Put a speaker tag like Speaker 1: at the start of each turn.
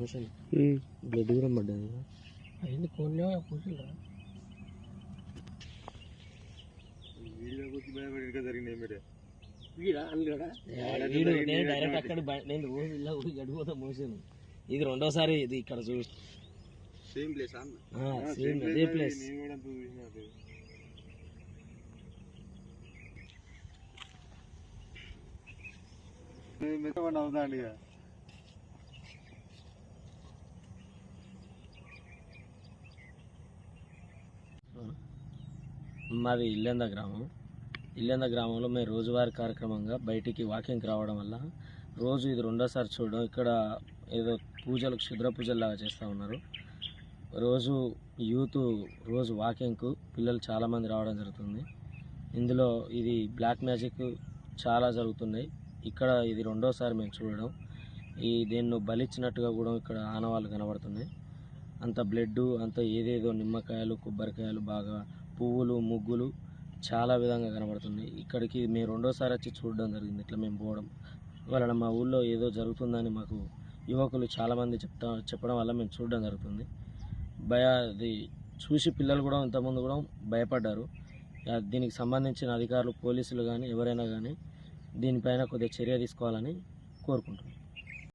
Speaker 1: Function blood కూడా పడ్డది అయింది కొన్ని కూర్చుంటా వీడు? నేను డైరెక్ట్ అక్కడ నేను ఇలా ఊరి గడిపోతా మోసాను. ఇది రెండోసారి ఇది ఇక్కడ చూ
Speaker 2: సేమ్ ప్లేస్
Speaker 1: సేమ్ అదే ప్లేస్
Speaker 2: అవుతాండి ఇక.
Speaker 1: మాది ఇల్లెంద గ్రామం. ఇల్లెంద గ్రామంలో మేము రోజువారీ కార్యక్రమంగా బయటికి వాకింగ్కి రావడం వల్ల రోజు ఇది రెండోసారి చూడడం ఇక్కడ ఏదో పూజలు క్షుద్ర పూజల్లాగా చేస్తూ ఉన్నారు. రోజు యూత్ రోజు వాకింగ్కు పిల్లలు చాలామంది రావడం జరుగుతుంది. ఇందులో ఇది బ్లాక్ మ్యాజిక్ చాలా జరుగుతున్నాయి ఇక్కడ ఇది రెండోసారి మేము చూడడం. ఈ దీన్ని బలిచ్చినట్టుగా కూడా ఇక్కడ ఆనవాళ్ళు కనబడుతున్నాయి. అంత బ్లడ్ అంత ఏదేదో నిమ్మకాయలు కొబ్బరికాయలు బాగా పువ్వులు ముగ్గులు చాలా విధంగా కనబడుతున్నాయి. ఇక్కడికి మేము రెండోసారి వచ్చి చూడడం జరిగింది. ఇట్లా మేము పోవడం వలన మా ఊళ్ళో ఏదో జరుగుతుందని మాకు యువకులు చాలామంది చెప్తా చెప్పడం వల్ల మేము చూడడం జరుగుతుంది. భయ అది చూసి పిల్లలు కూడా ఇంతకుముందు కూడా భయపడ్డారు. దీనికి సంబంధించిన అధికారులు పోలీసులు కానీ ఎవరైనా కానీ దీనిపైన కొద్దిగా చర్య తీసుకోవాలని కోరుకుంటున్నాను